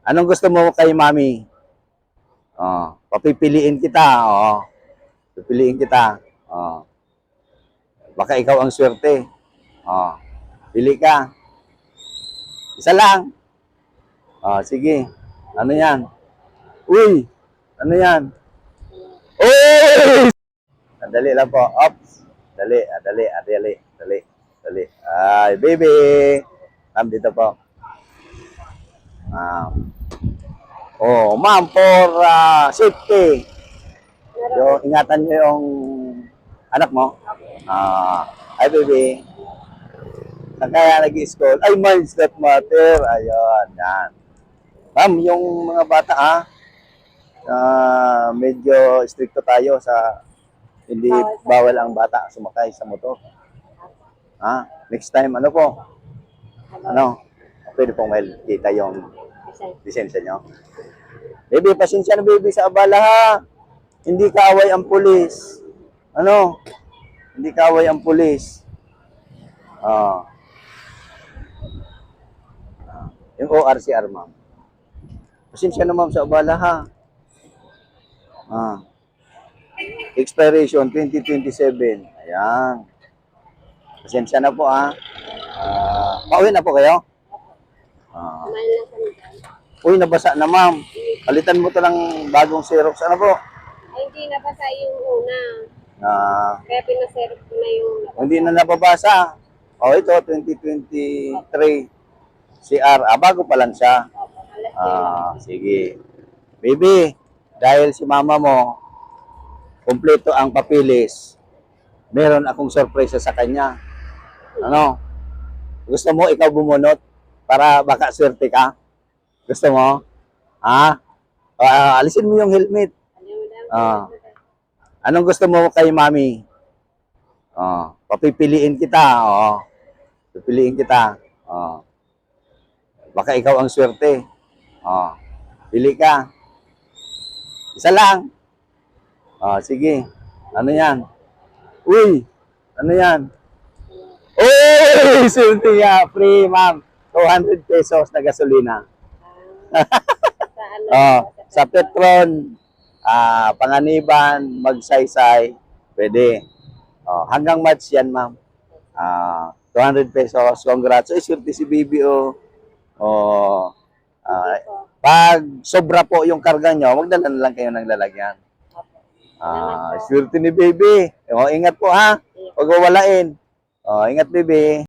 Anong gusto mo kay mami? Oh, papipiliin kita. Oh. Pipiliin kita. Oh. Baka ikaw ang swerte. Oh. Pili ka. Isa lang. Oh, sige. Ano yan? Uy! Ano yan? Uy! Dali lang po. Ops. Dali, ah, dali, ah, dali, dali, dali. Ay, baby. Ma'am, dito po. Ma'am. Oh, ma'am, for ah, safety. So, ingatan niyo yung anak mo. Ah, ay, baby. Saan kaya nag-school? Ay, minds that matter. Ayun, yan. Ma'am, yung mga bata, ah, ah, medyo stricto tayo sa hindi bawal ang bata sumakay sa motor. Ha? Next time, ano po? Ano? Pwede pong may kita yung lisensya nyo. Baby, pasensya na baby sa abala ha. Hindi kaaway ang pulis. Ano? Hindi kaaway ang pulis. Ah. Ah. Yung ORCR, ma'am. Pasensya na ma'am sa abala ha. Ah. Expiration 2027. Ayan. Pasensya na po ah. Ah, pauwi na po kayo? Ah. Uy, nabasa na ma'am. Palitan mo to ng bagong Xerox. Ano po? Ay, hindi nabasa yung una. Ah, Kaya pinaserve ko na yung hindi na nababasa. Oh, ito 2023 CR. Ah, bago pa lang siya. Ah, sige. Baby, dahil si mama mo kumpleto ang papilis, meron akong sorpresa sa kanya. Ano? Gusto mo ikaw bumunot para baka swerte ka? Gusto mo? Ha? Ah, alisin mo yung helmet. Ah. Anong gusto mo kay mami? Oh, papipiliin kita. Oh. Pipiliin kita. Oh. Baka ikaw ang swerte. Oh. Pili ka. Isa lang. Oh, sige. Ano yan? Uy! Ano yan? Uy! Swerte niya. Free, ma'am. 200 pesos na gasolina. Sa ano? Oh, sa Petron, ah, Panganiban, Magsaysay, pwede. Oh, hanggang March yan, ma'am. Ah, 200 pesos. Congrats. Ay, swerte si Bibi, oh. Oh, ah, pag sobra po yung karga nyo, magdala na lang kayo ng lalagyan. Ah, swerte ni Baby. Oh, ingat po, ha? Huwag wawalain. Oh, ingat, Baby.